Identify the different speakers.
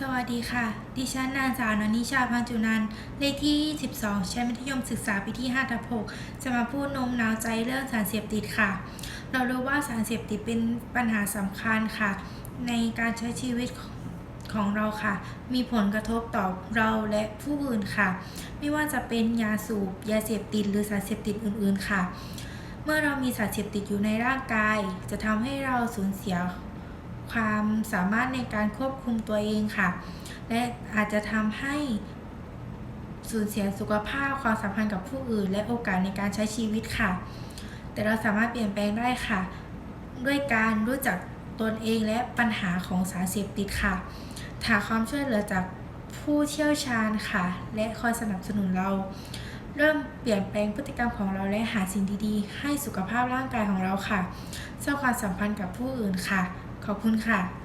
Speaker 1: สวัสดีค่ะ ดิฉันนางสาวนนิชาพันจุนันเลขที่22ชั้นมัธยมศึกษาปีที่5ทับ6จะมาพูดโน้มน้าวใจเรื่องสารเสพติดค่ะ เรารู้ว่าสารเสพติดเป็นปัญหาสำคัญค่ะ ในการใช้ชีวิตของเราค่ะ มีผลกระทบต่อเราและผู้อื่นค่ะ ไม่ว่าจะเป็นยาสูบ ยาเสพติด หรือสารเสพติดอื่น ๆ ค่ะ เมื่อเรามีสารเสพติดอยู่ในร่างกาย จะทำให้เราสูญเสีย ความสามารถในการควบคุมตัวเองค่ะ และอาจจะทำให้สูญเสียสุขภาพความสัมพันธ์กับผู้อื่น และโอกาสในการใช้ชีวิตค่ะ แต่เราสามารถเปลี่ยนแปลงได้ค่ะ ด้วยการรู้จักตนเองและปัญหาของสารเสพติดค่ะหาความช่วยเหลือจากผู้เชี่ยวชาญค่ะ และคอยสนับสนุนเรา เริ่มเปลี่ยนแปลงพฤติกรรมของเราและหาสิ่งดีๆ ให้สุขภาพร่างกายของเราค่ะสร้างความสัมพันธ์กับผู้อื่นค่ะ ขอบคุณค่ะ